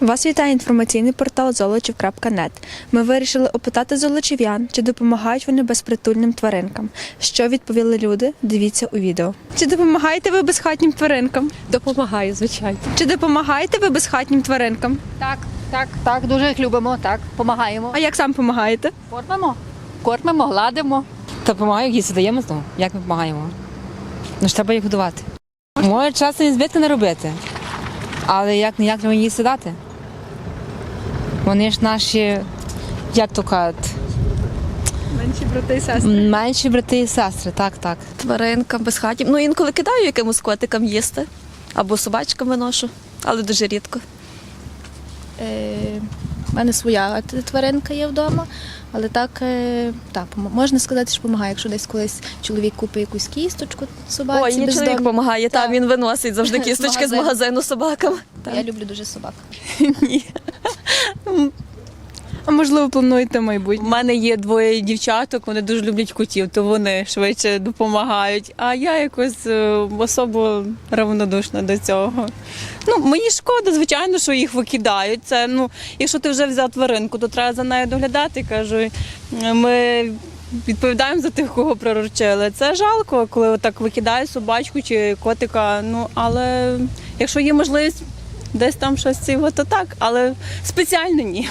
Вас вітає інформаційний портал золочів.нет. Ми вирішили опитати золочів'ян, чи допомагають вони безпритульним тваринкам. Що відповіли люди? Дивіться у відео. Чи допомагаєте ви безхатнім тваринкам? Допомагаю, звичайно. Чи допомагаєте ви безхатнім тваринкам? Так, так, так, дуже їх любимо, так, допомагаємо. А як сам допомагаєте? Кормимо, кормимо, гладимо. Допомагаю, їсти даємо знову. Як ми допомагаємо? Ну ж треба їх годувати. Може часом і збитки не робити, але як ніяк треба їсти дати. Вони ж наші, як то кажуть, Менші брати і сестри. менші брати і сестри, так, так. тваринкам безхатнім. Ну, інколи кидаю якимось котикам їсти. Або собачкам виношу, але дуже рідко. Е, У мене своя т- тваринка є вдома, але так, е, так пом- можна сказати, що допомагає, якщо десь колись чоловік купить якусь кісточку собаці. Ой, мені чоловік бездомній. допомагає, Так. та він виносить завжди З кісточки з магазину. магазину собакам. Я люблю дуже собак. А можливо, плануєте У мене є двоє дівчаток, вони дуже люблять котів, то вони швидше допомагають. А я якось е, особо равнодушна до цього. Ну, мені шкода, звичайно, що їх викидають. Це ну, якщо ти вже взяв тваринку, то треба за нею доглядати. Кажу, е, ми відповідаємо за тих, кого приручили. Це жалко, коли отак викидають собачку чи котика. Ну але якщо є можливість десь там щось цього, то так, але спеціально ні.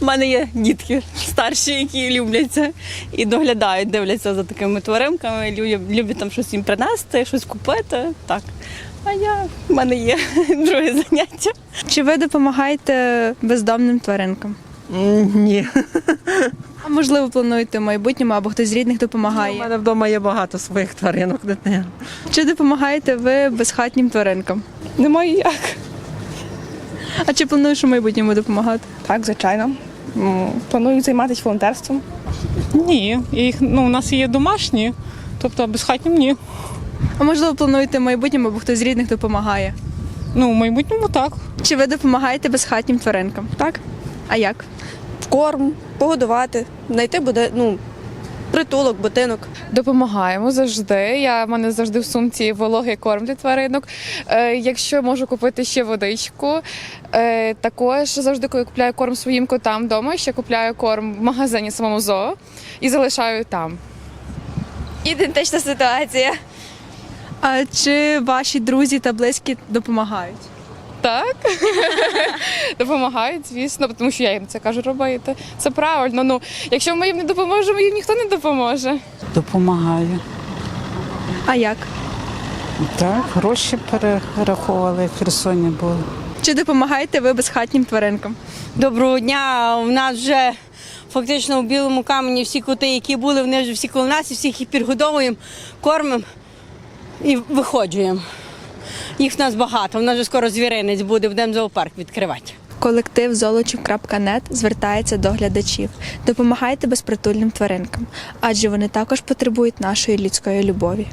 У мене є дітки старші, які люблять це і доглядають, дивляться за такими тваринками, люблять, люблять там щось їм принести, щось купити. Так. А я в мене є друге заняття. Чи ви допомагаєте бездомним тваринкам? Ні, А можливо, плануєте в майбутньому або хтось з рідних допомагає? у мене вдома є багато своїх тваринок. дитини. Чи допомагаєте ви безхатнім тваринкам? Немає як. А чи плануєш у майбутньому допомагати? Так, звичайно. Планую займатися волонтерством. Ні, їх ну у нас є домашні, тобто безхатнім ні. А можливо, плануєте в майбутньому або хтось з рідних допомагає? Ну, в майбутньому так. Чи ви допомагаєте безхатнім тваринкам? Так. А як? В Корм, погодувати, знайти буде, ну, притулок, будинок. Допомагаємо завжди. Я в мене завжди в сумці вологий корм для тваринок. Е, якщо можу купити ще водичку, е, також завжди, коли купляю корм своїм котам вдома, ще купляю корм в магазині самому зоо і залишаю там. Ідентична ситуація. А чи ваші друзі та близькі допомагають? Так допомагають, звісно, тому що я їм це кажу робити. Це правильно. Ну, якщо ми їм не допоможемо, їм ніхто не допоможе. Допомагаю. А як? Так, гроші перераховували в Херсоні були. Чи допомагаєте ви безхатнім тваринкам? Доброго дня. У нас вже фактично в білому камені всі коти, які були, вони вже всі коло нас, і всіх їх підгодовуємо, кормимо і виходжуємо. Їх в нас багато. в нас вже скоро звіринець буде, будемо зоопарк відкривати. Колектив золочів.нет звертається до глядачів. Допомагайте безпритульним тваринкам, адже вони також потребують нашої людської любові.